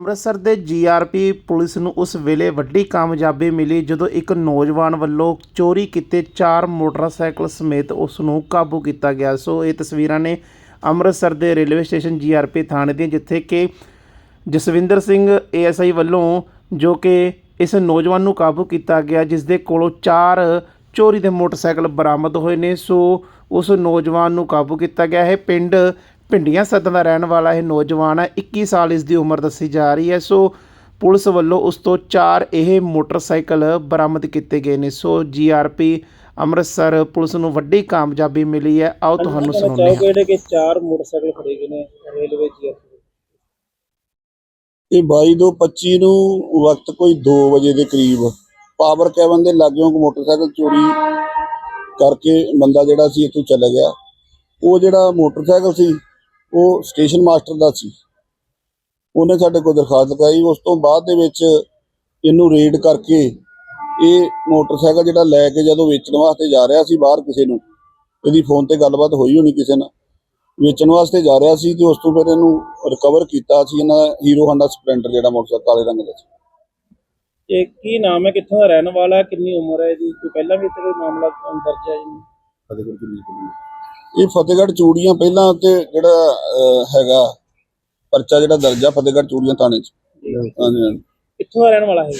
ਅੰਮ੍ਰਿਤਸਰ ਦੇ GRP police ਨੂੰ ਉਸ ਵੇਲੇ ਵੱਡੀ ਕਾਮਯਾਬੀ ਮਿਲੀ ਜਦੋਂ ਇੱਕ ਨੌਜਵਾਨ ਵੱਲੋਂ ਚੋਰੀ ਕੀਤੇ ਚਾਰ ਮੋਟਰਸਾਈਕਲ ਸਮੇਤ ਉਸ ਨੂੰ ਕਾਬੂ ਕੀਤਾ ਗਿਆ। ਸੋ ਇਹ ਤਸਵੀਰਾਂ ਨੇ ਅੰਮ੍ਰਿਤਸਰ ਦੇ ਰੇਲਵੇ ਸਟੇਸ਼ਨ ਜੀਆਰਪੀ ਥਾਣੇ ਦੀਆਂ, ਜਿੱਥੇ ਕਿ ਜਸਵਿੰਦਰ ਸਿੰਘ ਏਐਸਆਈ ਵੱਲੋਂ ਜੋ ਕਿ ਇਸ ਨੌਜਵਾਨ ਨੂੰ ਕਾਬੂ ਕੀਤਾ ਗਿਆ, ਜਿਸ ਦੇ ਕੋਲੋਂ ਚਾਰ ਚੋਰੀ ਦੇ ਮੋਟਰਸਾਈਕਲ ਬਰਾਮਦ ਹੋਏ ਨੇ। ਸੋ ਉਸ ਨੌਜਵਾਨ ਨੂੰ ਕਾਬੂ ਕੀਤਾ ਗਿਆ। ਹੈ ਪਿੰਡ ਭਿੰਡੀਆਂ ਸੱਤ ਦਾ ਰਹਿਣ ਵਾਲਾ ਇਹ ਨੌਜਵਾਨ ਹੈ 21 ਸਾਲ ਇਸ ਦੀ ਉਮਰ ਦੱਸੀ ਜਾ ਰਹੀ ਹੈ। ਸੋ ਪੁਲਿਸ ਵੱਲੋਂ ਉਸ ਤੋਂ ਚਾਰ ਇਹ ਮੋਟਰਸਾਈਕਲ ਬਰਾਮਦ ਕੀਤੇ ਗਏ ਨੇ। ਸੋ ਜੀਆਰਪੀ ਅੰਮ੍ਰਿਤਸਰ ਪੁਲਿਸ ਨੂੰ ਵੱਡੀ ਕਾਮਯਾਬੀ ਮਿਲੀ ਹੈ। ਆਓ ਤੁਹਾਨੂੰ ਸੁਣਾਉਂਦੇ ਹਾਂ। ਜਿਹੜੇ ਕਿ ਚਾਰ ਮੋਟਰਸਾਈਕਲ ਖੜੇ ਗਏ ਨੇ ਰੇਲਵੇ ਜੀ ਇਹ 22 ਤੋਂ 25 ਨੂੰ ਵਕਤ ਕੋਈ 2 ਵਜੇ ਦੇ ਕਰੀਬ ਪਾਵਰ ਕੈਬਨ ਦੇ ਲਾਗਿਓਂ ਇੱਕ ਮੋਟਰਸਾਈਕਲ ਚੋਰੀ ਕਰਕੇ ਬੰਦਾ ਜਿਹੜਾ ਸੀ ਇੱਥੋਂ ਚਲਾ ਗਿਆ। ਉਹ ਜਿਹੜਾ ਮੋਟਰਸਾਈਕਲ ਸੀ ਉਹ ਸਟੇਸ਼ਨ ਮਾਸਟਰ ਦਾ ਸੀ। ਉਹਨੇ ਸਾਡੇ ਕੋਲ ਦਰਖਾਸਤ ਲਗਾਈ। ਉਸ ਤੋਂ ਬਾਅਦ ਦੇ ਵਿੱਚ ਇਹਨੂੰ ਰੇਡ ਕਰਕੇ ਇਹ ਮੋਟਰਸਾਈਕਲ ਜਿਹੜਾ ਲੈ ਕੇ ਜਦੋਂ ਵੇਚਣ ਵਾਸਤੇ ਜਾ ਰਿਹਾ ਸੀ ਬਾਹਰ ਕਿਸੇ ਨੂੰ, ਇਹਦੀ ਫੋਨ ਤੇ ਗੱਲਬਾਤ ਹੋਈ ਹੋਣੀ ਕਿਸੇ ਨਾਲ। ਵੇਚਣ ਵਾਸਤੇ ਜਾ ਰਿਹਾ ਸੀ ਤੇ ਉਸ ਤੋਂ ਫਿਰ ਇਹਨੂੰ ਰਿਕਵਰ ਕੀਤਾ ਸੀ ਇਹਨਾਂ ਹੀਰੋ ਹਾਂਡਾ ਸਪਲੈਂਡਰ ਜਿਹੜਾ ਮੋਟਰਸਾਈਕਲ ਕਾਲੇ ਰੰਗ ਦਾ ਸੀ। ਇਹ ਕੀ ਨਾਮ ਹੈ? ਕਿੱਥੋਂ ਦਾ ਰਹਿਣ ਵਾਲਾ ਹੈ? ਕਿੰਨੀ ਉਮਰ ਹੈ ਇਹਦੀ? ਕੋਈ ਪਹਿਲਾਂ ਵੀ ਇੱਥੇ ਮਾਮਲਾ ਦਰਜ ਹੈ ਜੀ? ਇਹ ਫਤਿਹਗੜ੍ਹ ਚੂੜੀਆਂ ਪਹਿਲਾਂ ਤੇ ਜਿਹੜਾ ਹੈਗਾ ਪਰਚਾ ਜਿਹੜਾ ਦਰਜਾ ਫਤਿਹਗੜ੍ਹ ਚੂੜੀਆਂ ਥਾਣੇ 'ਚ। ਹਾਂਜੀ ਹਾਂਜੀ। ਕਿੱਥੋਂ ਦਾ ਰਹਿਣ ਵਾਲਾ ਹੈ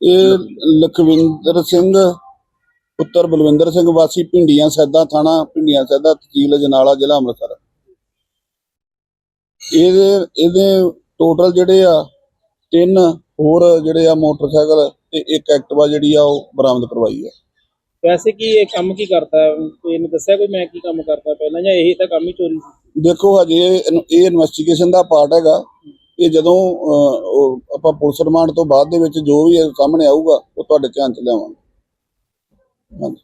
ਇਹ ਲਖਵਿੰਦਰ ਸਿੰਘ ਪੁੱਤਰ ਬਲਵਿੰਦਰ ਸਿੰਘ ਵਾਸੀ ਭਿੰਡੀਆਂ ਸੈਦਾ ਥਾਣਾ ਭਿੰਡੀਆਂ ਸੈਦਾ ਤਹਿਸੀਲ ਜਨਾਲਾ ਜ਼ਿਲ੍ਹਾ ਅੰਮ੍ਰਿਤਸਰ। ਇਹਦੇ ਇਹਦੇ ਟੋਟਲ ਜਿਹੜੇ ਆ ਤਿੰਨ ਹੋਰ ਜਿਹੜੇ ਆ ਮੋਟਰਸਾਈਕਲ ਤੇ ਇੱਕ ਐਕਟਿਵਾ ਜਿਹੜੀ ਆ ਉਹ ਬਰਾਮਦ ਕਰਵਾਈ ਆ। ਵੈਸੇ ਕੀ ਇਹ ਕੰਮ ਕੀ ਕਰਦਾ ਹੈ? ਇਹਨੇ ਦੱਸਿਆ ਕੋਈ ਮੈਂ ਕੀ ਕੰਮ ਕਰਦਾ ਪਹਿਲਾਂ ਜਾਂ ਇਹੀ ਤਾਂ ਕੰਮ ਹੀ ਚੋਰੀ ਸੀ? ਦੇਖੋ ਹਜੇ ਇਹਨੂੰ- ਇਹ ਇਨਵੈਸਟੀਗੇਸ਼ਨ ਦਾ ਪਾਰਟ ਹੈਗਾ। ਇਹ ਜਦੋਂ ਅਹ, ਉਹ ਆਪਾਂ ਪੁਲਿਸ ਰਿਮਾਂਡ ਤੋਂ ਬਾਅਦ ਦੇ ਵਿੱਚ ਜੋ ਵੀ ਇਹ ਸਾਹਮਣੇ ਆਊਗਾ ਉਹ ਤੁਹਾਡੇ ਧਿਆਨ 'ਚ ਲਿਆਵਾਂਗੇ। ਹਾਂਜੀ।